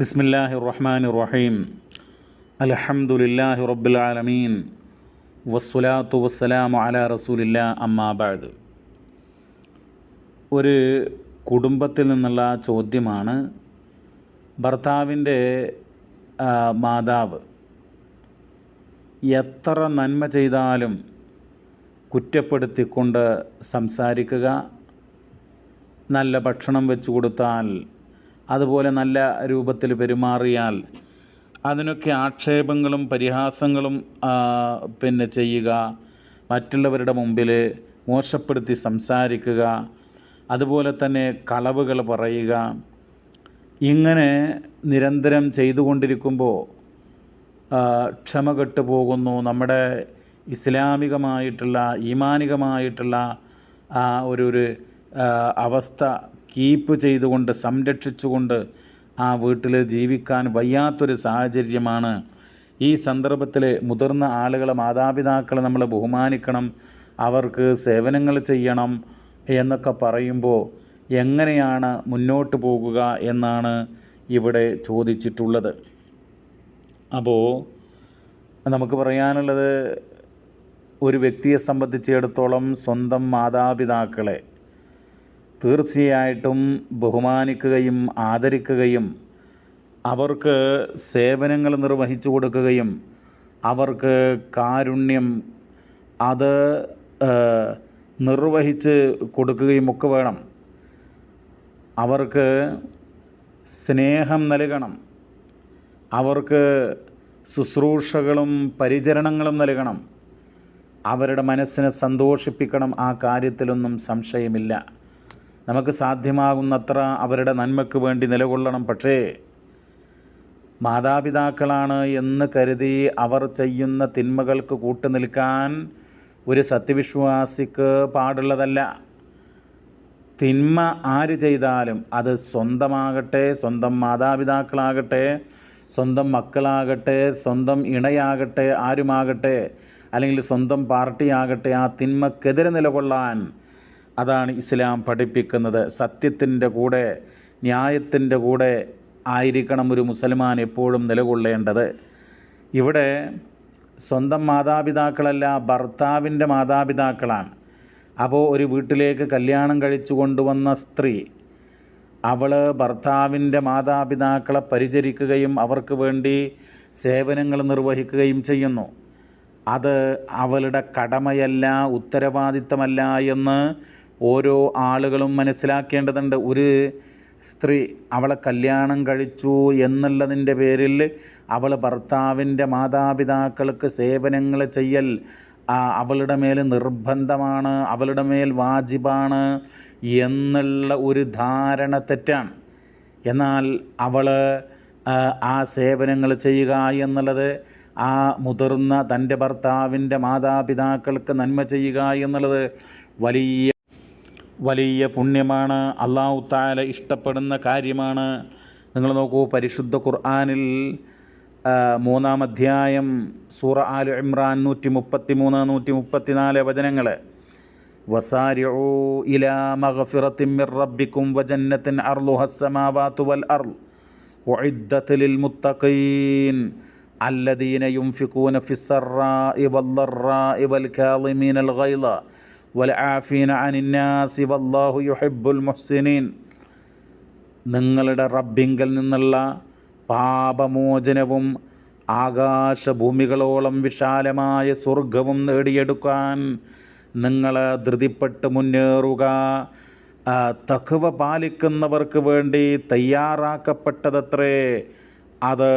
ബിസ്മില്ലാഹി റഹ്മാൻ റഹീം അലഹമുല്ലാഹി റബ്ബുലാലമീൻ. വസ്സുലാത്തു വസ്സലാമു അല റസൂലില്ല അമ്മാബാദ് ഒരു കുടുംബത്തിൽ നിന്നുള്ള ചോദ്യമാണ് ഭർത്താവിന്റെ മാതാവ് എത്ര നന്മ ചെയ്താലും കുറ്റപ്പെടുത്തിക്കൊണ്ട് സംസാരിക്കുക നല്ല ഭക്ഷണം വെച്ചു കൊടുത്താൽ അതുപോലെ നല്ല രൂപത്തിൽ പെരുമാറിയാൽ അതിനൊക്കെ ആക്ഷേപങ്ങളും പരിഹാസങ്ങളും പിന്നെ ചെയ്യുക മറ്റുള്ളവരുടെ മുമ്പിൽ മോശപ്പെടുത്തി സംസാരിക്കുക അതുപോലെ തന്നെ കളവുകൾ പറയുക. ഇങ്ങനെ നിരന്തരം ചെയ്തുകൊണ്ടിരിക്കുമ്പോൾ ക്ഷമ കെട്ടുപോകുന്നു നമ്മുടെ ഇസ്ലാമികമായിട്ടുള്ള ഈമാനികമായിട്ടുള്ള ആ ഒരു ഒരു അവസ്ഥ കീപ്പ് ചെയ്തുകൊണ്ട് സംരക്ഷിച്ചുകൊണ്ട് ആ വീട്ടിൽ ജീവിക്കാൻ വയ്യാത്തൊരു സാഹചര്യമാണ്. ഈ സന്ദർഭത്തിൽ മുതിർന്ന ആളുകളെ മാതാപിതാക്കളെ നമ്മൾ ബഹുമാനിക്കണം അവർക്ക് സേവനങ്ങൾ ചെയ്യണം എന്നൊക്കെ പറയുമ്പോൾ എങ്ങനെയാണ് മുന്നോട്ട് പോകുക എന്നാണ് ഇവിടെ ചോദിച്ചിട്ടുള്ളത്. അപ്പോൾ നമുക്ക് പറയാനുള്ളത് ഒരു വ്യക്തിയെ സംബന്ധിച്ചിടത്തോളം സ്വന്തം മാതാപിതാക്കളെ തീർച്ചയായിട്ടും ബഹുമാനിക്കുകയും ആദരിക്കുകയും അവർക്ക് സേവനങ്ങൾ നിർവഹിച്ചു കൊടുക്കുകയും അവർക്ക് കാരുണ്യം അത് നിർവഹിച്ച് കൊടുക്കുകയും ഒക്കെ വേണം. അവർക്ക് സ്നേഹം നൽകണം. അവർക്ക് ശുശ്രൂഷകളും പരിചരണങ്ങളും നൽകണം. അവരുടെ മനസ്സിനെ സന്തോഷിപ്പിക്കണം. ആ കാര്യത്തിലൊന്നും സംശയമില്ല. നമുക്ക് സാധ്യമാകുന്നത്ര അവരുടെ നന്മയ്ക്ക് വേണ്ടി നിലകൊള്ളണം. പക്ഷേ മാതാപിതാക്കളാണ് എന്ന് കരുതി അവർ ചെയ്യുന്ന തിന്മകൾക്ക് കൂട്ടുനിൽക്കാൻ ഒരു സത്യവിശ്വാസിക്ക് പാടുള്ളതല്ല. തിന്മ ആര് ചെയ്താലും അത് സ്വന്തമാകട്ടെ സ്വന്തം മാതാപിതാക്കളാകട്ടെ സ്വന്തം മക്കളാകട്ടെ സ്വന്തം ഇണയാകട്ടെ ആരുമാകട്ടെ അല്ലെങ്കിൽ സ്വന്തം പാർട്ടിയാകട്ടെ ആ തിന്മക്കെതിരെ നിലകൊള്ളാൻ അതാണ് ഇസ്ലാം പഠിപ്പിക്കുന്നത്. സത്യത്തിന്റെ കൂടെ ന്യായത്തിന്റെ കൂടെ ആയിരിക്കണം ഒരു മുസൽമാൻ എപ്പോഴും നിലകൊള്ളേണ്ടത്. ഇവിടെ സ്വന്തം മാതാപിതാക്കളല്ല ഭർത്താവിന്റെ മാതാപിതാക്കളാണ്. അപ്പോൾ ഒരു വീട്ടിലേക്ക് കല്യാണം കഴിച്ചു കൊണ്ടുവന്ന സ്ത്രീ അവൾ ഭർത്താവിന്റെ മാതാപിതാക്കളെ പരിചരിക്കുകയും അവർക്ക് വേണ്ടി സേവനങ്ങൾ നിർവഹിക്കുകയും ചെയ്യുന്നു. അത് അവളുടെ കടമയല്ല ഉത്തരവാദിത്തമല്ല എന്ന് ഓരോ ആളുകളും മനസ്സിലാക്കേണ്ടതുണ്ട്. ഒരു സ്ത്രീ അവളെ കല്യാണം കഴിച്ചു എന്നുള്ളതിന്റെ പേരിൽ അവൾ ഭർത്താവിന്റെ മാതാപിതാക്കൾക്ക് സേവനങ്ങൾ ചെയ്യൽ അവളുടെ മേൽ നിർബന്ധമാണ് അവളുടെ മേൽ വാജിബാണ് എന്നുള്ള ഒരു ധാരണ തെറ്റാണ്. എന്നാൽ അവൾ ആ സേവനങ്ങൾ ചെയ്യുക എന്നുള്ളത് ആ മുതിർന്ന തന്റെ ഭർത്താവിന്റെ മാതാപിതാക്കൾക്ക് നന്മ ചെയ്യുക എന്നുള്ളത് വലിയ വലിയ പുണ്യമാണ്. അള്ളാഹു താല ഇഷ്ടപ്പെടുന്ന കാര്യമാണ്. നിങ്ങൾ നോക്കൂ പരിശുദ്ധ ഖുർആാനിൽ മൂന്നാം അധ്യായം സൂറ ആൽ ഇമ്രാൻ നൂറ്റി മുപ്പത്തി മൂന്ന് നൂറ്റി മുപ്പത്തി നാല് വചനങ്ങൾ. വസാരിഊ ഇലാ മഗ്ഫിറത്തിൻ മിർ റബ്ബിക്കും വജന്നത്തിൻ അർളുഹസ് സമാവാത്തു വൽ അർൾ ഉഇദ്ദത്ത് ലിൽ മുത്തഖീൻ അല്ലദീന യുൻഫിഖൂന ഫിസ്സറാഇ വല്ലറാഇ വൽ കാളിമീനൽ ഗൈള വലാഫീന അനിന്നാസി വല്ലാഹു യുഹിബുൽ മുഹ്സിനീൻ. നിങ്ങളുടെ റബ്ബിങ്കിൽ നിന്നുള്ള പാപമോചനവും ആകാശഭൂമികളോളം വിശാലമായ സ്വർഗവും നേടിയെടുക്കാൻ നിങ്ങൾ ധൃതിപ്പെട്ട് മുന്നേറുക. തഖുവ പാലിക്കുന്നവർക്ക് വേണ്ടി തയ്യാറാക്കപ്പെട്ടതത്രേ. അത്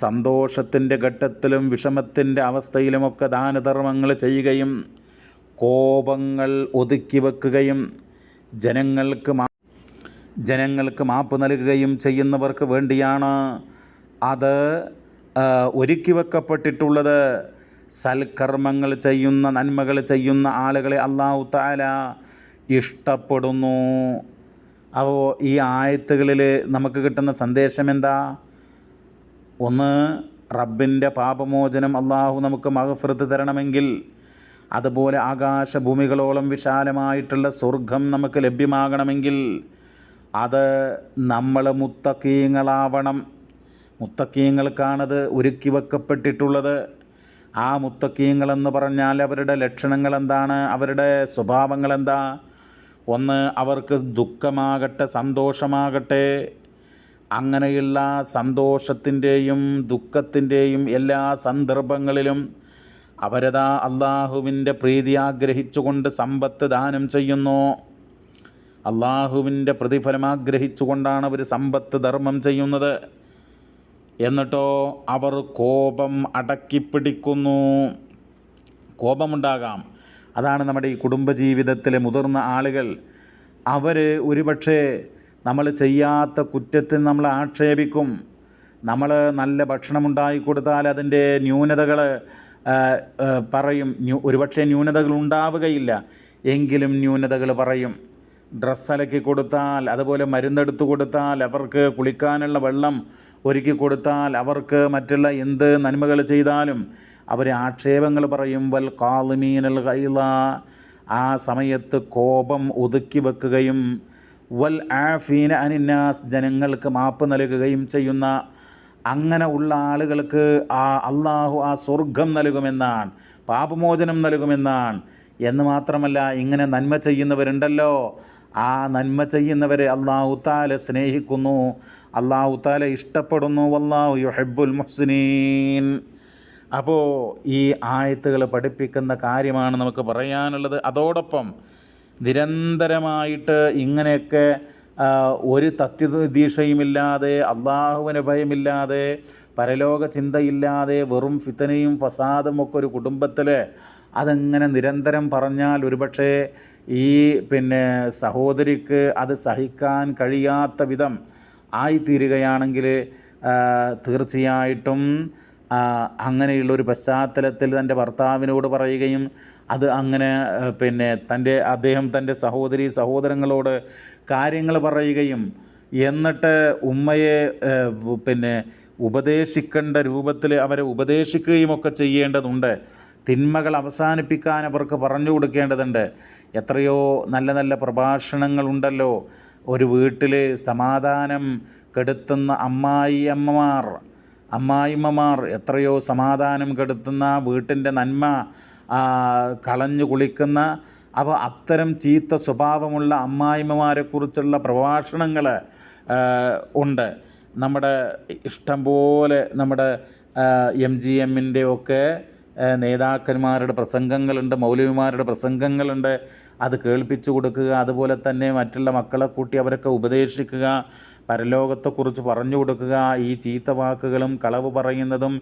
സന്തോഷത്തിന്റെ ഘട്ടത്തിലും വിഷമത്തിന്റെ അവസ്ഥയിലുമൊക്കെ ദാനധർമ്മങ്ങൾ ചെയ്യുകയും കോപങ്ങൾ ഒതുക്കി വെക്കുകയും ജനങ്ങൾക്ക് മാ ജനങ്ങൾക്ക് മാപ്പ് നൽകുകയും ചെയ്യുന്നവർക്ക് വേണ്ടിയാണ് അത് ഒരുക്കി വെക്കപ്പെട്ടിട്ടുള്ളത്. സൽക്കർമ്മങ്ങൾ ചെയ്യുന്ന നന്മകൾ ചെയ്യുന്ന ആളുകളെ അള്ളാഹു താല ഇഷ്ടപ്പെടുന്നു. അപ്പോൾ ഈ ആയത്തുകളിൽ നമുക്ക് കിട്ടുന്ന സന്ദേശം എന്താ? ഒന്ന് റബ്ബിന്റെ പാപമോചനം അള്ളാഹു നമുക്ക് മഹഫൃത്ത് തരണമെങ്കിൽ അതുപോലെ ആകാശഭൂമികളോളം വിശാലമായിട്ടുള്ള സ്വർഗം നമുക്ക് ലഭ്യമാകണമെങ്കിൽ അത് നമ്മൾ മുത്തക്കീങ്ങളാവണം മുത്തക്കീങ്ങൾക്കാണത് ഒരുക്കി വെക്കപ്പെട്ടിട്ടുള്ളത് ആ മുത്തക്കീങ്ങളെന്ന് പറഞ്ഞാൽ അവരുടെ ലക്ഷണങ്ങൾ എന്താണ് അവരുടെ സ്വഭാവങ്ങൾ എന്താ ഒന്ന് അവർക്ക് ദുഃഖമാകട്ടെ സന്തോഷമാകട്ടെ. അങ്ങനെയുള്ള സന്തോഷത്തിന്റെയും ദുഃഖത്തിന്റെയും എല്ലാ സന്ദർഭങ്ങളിലും അവരതാ അള്ളാഹുവിന്റെ പ്രീതി ആഗ്രഹിച്ചുകൊണ്ട് സമ്പത്ത് ദാനം ചെയ്യുന്നു. അള്ളാഹുവിന്റെ പ്രതിഫലം ആഗ്രഹിച്ചുകൊണ്ടാണ് അവർ സമ്പത്ത് ധർമ്മം ചെയ്യുന്നത്. എന്നിട്ടോ അവർ കോപം അടക്കിപ്പിടിക്കുന്നു. കോപമുണ്ടാകാം. അതാണ് നമ്മുടെ ഈ കുടുംബജീവിതത്തിലെ മുതിർന്ന ആളുകൾ. അവർ ഒരുപക്ഷേ നമ്മൾ ചെയ്യാത്ത കുറ്റത്തിന് നമ്മൾ ആക്ഷേപിക്കും. നമ്മൾ നല്ല ഭക്ഷണം ഉണ്ടായിക്കൊടുത്താൽ അതിന്റെ ന്യൂനതകൾ പറയും ന്യൂ ഒരുപക്ഷെ ന്യൂനതകൾ ഉണ്ടാവുകയില്ല. എങ്കിലും ന്യൂനതകൾ പറയും ഡ്രസ്സ് അലക്കി കൊടുത്താൽ അതുപോലെ മരുന്നെടുത്ത് കൊടുത്താൽ അവർക്ക് കുളിക്കാനുള്ള വെള്ളം ഒരുക്കി കൊടുത്താൽ അവർക്ക് മറ്റുള്ള എന്ത് നന്മകൾ ചെയ്താലും അവർ ആക്ഷേപങ്ങൾ പറയും വൽ കാളിമീനൽ കൈല ആ സമയത്ത് കോപം ഒതുക്കി വെക്കുകയും വൽ ആഫീന അനിന്നാസ്. ജനങ്ങൾക്ക് മാപ്പ് നൽകുകയും ചെയ്യുന്ന അങ്ങനെ ഉള്ള ആളുകൾക്ക് ആ അള്ളാഹു ആ സ്വർഗം നൽകുമെന്നാണ് പാപമോചനം നൽകുമെന്നാണ്. എന്ന് മാത്രമല്ല ഇങ്ങനെ നന്മ ചെയ്യുന്നവരുണ്ടല്ലോ. ആ നന്മ ചെയ്യുന്നവരെ അള്ളാഹു താല സ്നേഹിക്കുന്നു. അള്ളാഹു താല ഇഷ്ടപ്പെടുന്നു. അള്ളാഹു യുഹബുൽ മുഹ്സിനീൻ. അപ്പോൾ ഈ ആയത്തുകൾ പഠിപ്പിക്കുന്ന കാര്യമാണ് നമുക്ക് പറയാനുള്ളത്. അതോടൊപ്പം നിരന്തരമായിട്ട് ഇങ്ങനെയൊക്കെ ഒരു തത്വദീക്ഷയുമില്ലാതെ അള്ളാഹുവിന് ഭയമില്ലാതെ പരലോക ചിന്തയില്ലാതെ വെറും ഫിത്തനയും ഫസാദും ഒക്കെ ഒരു കുടുംബത്തിൽ അതെങ്ങനെ നിരന്തരം പറഞ്ഞാൽ ഒരുപക്ഷെ ഈ പിന്നെ സഹോദരിക്ക് അത് സഹിക്കാൻ കഴിയാത്ത വിധം ആയിത്തീരുകയാണെങ്കിൽ തീർച്ചയായിട്ടും അങ്ങനെയുള്ളൊരു പശ്ചാത്തലത്തിൽ തന്റെ ഭർത്താവിനോട് പറയുകയും അത് അങ്ങനെ പിന്നെ തന്റെ അദ്ദേഹം തന്റെ സഹോദരി സഹോദരങ്ങളോട് കാര്യങ്ങൾ പറയുകയും എന്നിട്ട് ഉമ്മയെ പിന്നെ ഉപദേശിക്കേണ്ട രൂപത്തിൽ അവരെ ഉപദേശിക്കുകയും ഒക്കെ ചെയ്യേണ്ടതുണ്ട്. തിന്മകൾ അവസാനിപ്പിക്കാൻ അവർക്ക് പറഞ്ഞു കൊടുക്കേണ്ടതുണ്ട്. എത്രയോ നല്ല നല്ല പ്രഭാഷണങ്ങളുണ്ടല്ലോ. ഒരു വീട്ടിൽ സമാധാനം കെടുത്തുന്ന അമ്മായി അമ്മമാർ അമ്മായിമ്മമാർ എത്രയോ സമാധാനം കെടുത്തുന്ന വീട്ടിന്റെ നന്മ കളഞ്ഞു കുളിക്കുന്ന അപ്പോൾ അത്തരം ചീത്ത സ്വഭാവമുള്ള അമ്മായിമ്മമാരെക്കുറിച്ചുള്ള പ്രഭാഷണങ്ങൾ ഉണ്ട്. നമ്മുടെ ഇഷ്ടം പോലെ നമ്മുടെ എം ജി എമ്മിന്റെ ഒക്കെ നേതാക്കന്മാരുടെ പ്രസംഗങ്ങളുണ്ട് മൗലവിമാരുടെ പ്രസംഗങ്ങളുണ്ട് അത് കേൾപ്പിച്ചു കൊടുക്കുക അതുപോലെ തന്നെ മറ്റുള്ള മക്കളെ കൂട്ടി അവരൊക്കെ ഉപദേശിക്കുക പരലോകത്തെക്കുറിച്ച് പറഞ്ഞു കൊടുക്കുക ഈ ചീത്ത വാക്കുകളും കളവ് പറയുന്നതും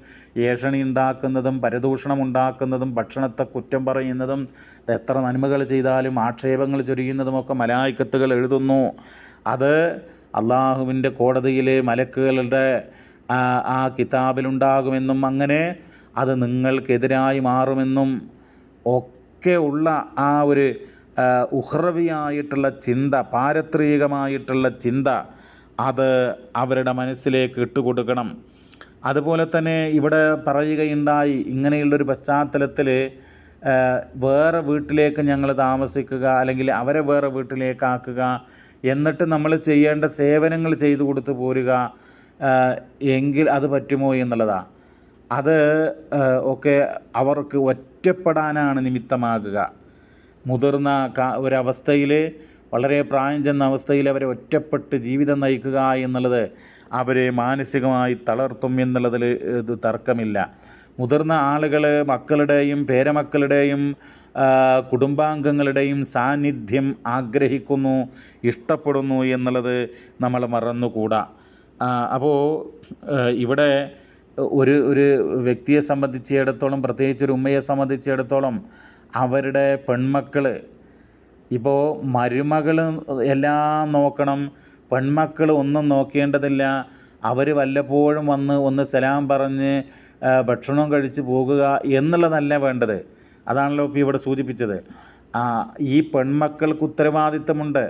ഏഷണി ഉണ്ടാക്കുന്നതും പരദൂഷണം ഉണ്ടാക്കുന്നതും ഭക്ഷണത്തെ കുറ്റം പറയുന്നതും എത്ര നന്മകൾ ചെയ്താലും ആക്ഷേപങ്ങൾ ചൊരിയുന്നതുമൊക്കെ മലായിക്കത്തുകൾ എഴുതുന്നു. അത് അള്ളാഹുവിന്റെ കോടതിയിലെ മലക്കുകളുടെ ആ, കിതാബിലുണ്ടാകുമെന്നും അങ്ങനെ അത് നിങ്ങൾക്കെതിരായി മാറുമെന്നും ഒക്കെ ഉള്ള ആ ഒരു ഉഹ്രവിയായിട്ടുള്ള ചിന്ത പാരത്രികമായിട്ടുള്ള ചിന്ത അത് അവരുടെ മനസ്സിലേക്ക് ഇട്ടുകൊടുക്കണം. അതുപോലെ തന്നെ ഇവിടെ പറയുകയുണ്ടായി ഇങ്ങനെയുള്ളൊരു പശ്ചാത്തലത്തിൽ വേറെ വീട്ടിലേക്ക് ഞങ്ങൾ താമസിക്കുക അല്ലെങ്കിൽ അവരെ വേറെ വീട്ടിലേക്കാക്കുക എന്നിട്ട് നമ്മൾ ചെയ്യേണ്ട സേവനങ്ങൾ ചെയ്തു കൊടുത്തു പോരുക എങ്കിൽ അത് പറ്റുമോ എന്നുള്ളതാണ് അത് ഒക്കെ അവർക്ക് ഒറ്റപ്പെടാനാണ് നിമിത്തമാകുക. മുതിർന്ന ഒരവസ്ഥയിൽ വളരെ പ്രായം ചെന്ന അവസ്ഥയിൽ അവരെ ഒറ്റപ്പെട്ട് ജീവിതം നയിക്കുക എന്നുള്ളത് അവരെ മാനസികമായി തളർത്തും എന്നുള്ളതിൽ ഇത് തർക്കമില്ല. മുതിർന്ന ആളുകൾ മക്കളുടെയും പേരമക്കളുടെയും കുടുംബാംഗങ്ങളുടെയും സാന്നിധ്യം ആഗ്രഹിക്കുന്നു ഇഷ്ടപ്പെടുന്നു എന്നുള്ളത് നമ്മൾ മറന്നുകൂടാ. അപ്പോൾ ഇവിടെ ഒരു ഒരു വ്യക്തിയെ സംബന്ധിച്ചിടത്തോളം പ്രത്യേകിച്ച് ഒരു ഉമ്മയെ സംബന്ധിച്ചിടത്തോളം അവരുടെ പെൺമക്കൾ ഇപ്പോൾ മരുമകൾ എല്ലാം നോക്കണം. പെൺമക്കൾ ഒന്നും നോക്കേണ്ടതില്ല. അവർ വല്ലപ്പോഴും വന്ന് ഒന്ന് സലാം പറഞ്ഞ് ഭക്ഷണം കഴിച്ച് പോകുക എന്നുള്ളതല്ല വേണ്ടത്. അതാണല്ലോ ഇപ്പോൾ ഇവിടെ സൂചിപ്പിച്ചത്. ഈ പെൺമക്കൾക്ക് ഉത്തരവാദിത്തമുണ്ട്.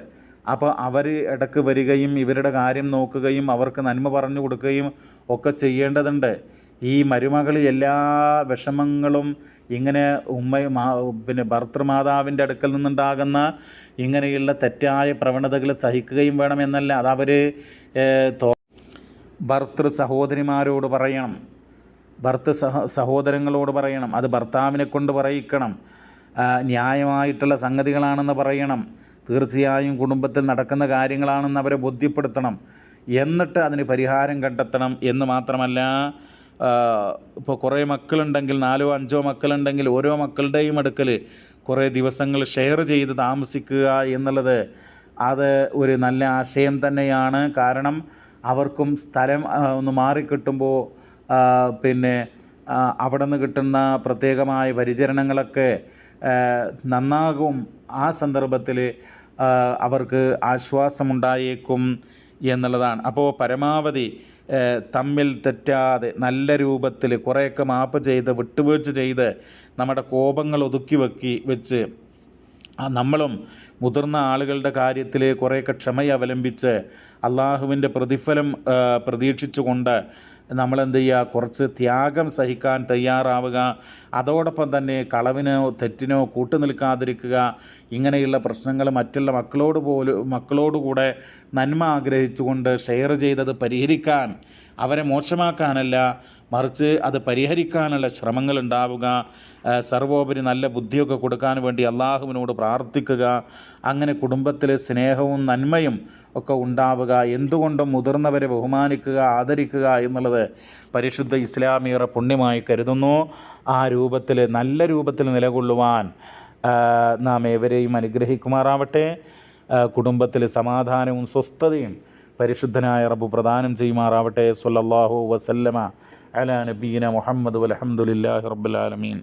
അപ്പോൾ അവർ ഇടയ്ക്ക് വരികയും ഇവരുടെ കാര്യം നോക്കുകയും അവർക്ക് നന്മ പറഞ്ഞു കൊടുക്കുകയും ഒക്കെ ചെയ്യേണ്ടതുണ്ട്. ഈ മരുമകളിൽ എല്ലാ വിഷമങ്ങളും ഇങ്ങനെ ഉമ്മ മാ പിന്നെ ഭർത്തൃമാതാവിന്റെ അടുക്കൽ നിന്നുണ്ടാകുന്ന ഇങ്ങനെയുള്ള തെറ്റായ പ്രവണതകൾ സഹിക്കുകയും വേണമെന്നല്ല. അതവർ ഭർത്തൃ സഹോദരിമാരോട് പറയണം. ഭർത്തൃ സഹ സഹോദരങ്ങളോട് പറയണം. അത് ഭർത്താവിനെ കൊണ്ട് പറയിക്കണം. ന്യായമായിട്ടുള്ള സംഗതികളാണെന്ന് പറയണം. തീർച്ചയായും കുടുംബത്തിൽ നടക്കുന്ന കാര്യങ്ങളാണെന്ന് അവരെ ബോധ്യപ്പെടുത്തണം. എന്നിട്ട് അതിന് പരിഹാരം കണ്ടെത്തണം എന്ന് മാത്രമല്ല ഇപ്പോൾ കുറേ മക്കളുണ്ടെങ്കിൽ നാലോ അഞ്ചോ മക്കളുണ്ടെങ്കിൽ ഓരോ മക്കളുടെയും അടുക്കൽ കുറേ ദിവസങ്ങൾ ഷെയർ ചെയ്ത് താമസിക്കുക എന്നുള്ളത് അത് ഒരു നല്ല ആശയം തന്നെയാണ്. കാരണം അവർക്കും സ്ഥലം ഒന്ന് മാറിക്കിട്ടുമ്പോൾ പിന്നെ അവിടെ നിന്ന് കിട്ടുന്ന പ്രത്യേകമായ പരിചരണങ്ങളൊക്കെ നന്നാകും. ആ സന്ദർഭത്തിൽ അവർക്ക് ആശ്വാസമുണ്ടായേക്കും എന്നുള്ളതാണ്. അപ്പോൾ പരമാവധി തമ്മിൽ തെറ്റാതെ നല്ല രൂപത്തിൽ കുറേയൊക്കെ മാപ്പ് ചെയ്ത് വിട്ടുവീഴ്ച ചെയ്ത് നമ്മുടെ കോപങ്ങൾ ഒതുക്കി വെക്കി വെച്ച് നമ്മളും മുതിർന്ന ആളുകളുടെ കാര്യത്തിൽ കുറേയൊക്കെ ക്ഷമയെ അവലംബിച്ച് അള്ളാഹുവിന്റെ പ്രതിഫലം ആ, നമ്മളെന്ത് ചെയ്യുക? കുറച്ച് ത്യാഗം സഹിക്കാൻ തയ്യാറാവുക. അതോടൊപ്പം തന്നെ കളവിനോ തെറ്റിനോ കൂട്ടു നിൽക്കാതിരിക്കുക ഇങ്ങനെയുള്ള പ്രശ്നങ്ങൾ മറ്റുള്ള മക്കളോട് പോലും മക്കളോടുകൂടെ നന്മ ആഗ്രഹിച്ചുകൊണ്ട് ഷെയർ ചെയ്തത് പരിഹരിക്കാൻ അവരെ മോശമാക്കാനല്ല മറിച്ച് അത് പരിഹരിക്കാനുള്ള ശ്രമങ്ങൾ ഉണ്ടാവുക സർവോപരി നല്ല ബുദ്ധിയൊക്കെ കൊടുക്കാൻ വേണ്ടി അള്ളാഹുവിനോട് പ്രാർത്ഥിക്കുക അങ്ങനെ കുടുംബത്തിൽ സ്നേഹവും നന്മയും ഒക്കെ ഉണ്ടാവുക എന്തുകൊണ്ടും മുതിർന്നവരെ ബഹുമാനിക്കുക ആദരിക്കുക എന്നുള്ളത് പരിശുദ്ധ ഇസ്ലാമിയറെ പുണ്യമായി കരുതുന്നു. ആ രൂപത്തിൽ നല്ല രൂപത്തിൽ നിലകൊള്ളുവാൻ നാം ഏവരെയും അനുഗ്രഹിക്കുമാറാവട്ടെ. കുടുംബത്തിൽ സമാധാനവും സ്വസ്ഥതയും പരിശുദ്ധനായ റബ്ബു പ്രദാനം ചെയ്യുമാറാവട്ടെ. സല്ലല്ലാഹു വസല്ലമ അല നബീന മുഹമ്മദ് റബ്ബുൽ ആലമീൻ.